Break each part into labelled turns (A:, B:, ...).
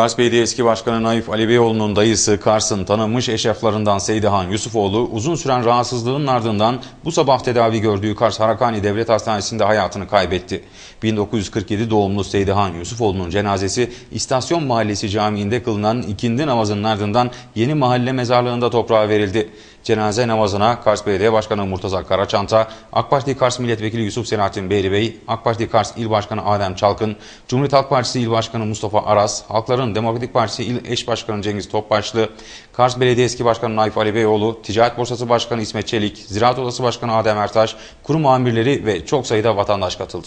A: Kars Belediye Eski Başkanı Naif Ali Beyoğlu'nun dayısı Kars'ın tanınmış eşraflarından Seydihan Yusufoğlu uzun süren rahatsızlığının ardından bu sabah tedavi gördüğü Kars Harakani Devlet Hastanesi'nde hayatını kaybetti. 1947 doğumlu Seydihan Yusufoğlu'nun cenazesi İstasyon Mahallesi Camii'nde kılınan ikindi namazının ardından yeni mahalle mezarlığında toprağa verildi. Cenaze namazına Kars Belediye Başkanı Murtaza Karaçanta, AK Parti Kars Milletvekili Yusuf Selahattin Beyri Bey, AK Parti Kars İl Başkanı Adem Çalkın, Cumhuriyet Halk Partisi İl Başkanı Mustafa Aras, Halkların Demokratik Partisi İl Eş Başkanı Cengiz Topbaşlı, Kars Belediye Eski Başkanı Naif Ali Beyoğlu, Ticaret Borsası Başkanı İsmet Çelik, Ziraat Odası Başkanı Adem Ertaş, kurum amirleri ve çok sayıda vatandaş katıldı.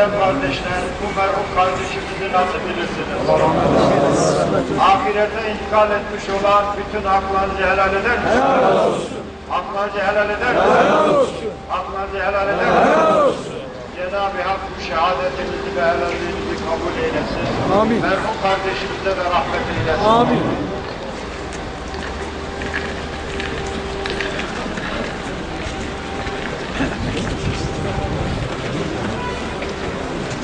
B: Muhterem kardeşler, bu merhum kardeşimizi nasıl bilirsiniz? Ahirete intikal etmiş olan bütün haklarınızı helal eder misiniz? Helal olsun. Haklarınızı helal eder misiniz? Helal olsun. Haklarınızı helal eder misiniz? Helal olsun. Cenab-ı Hak bu şehadetinizi ve helalliğinizi kabul eylesin. Amin. Merhum kardeşimize de rahmet eylesin. Amin.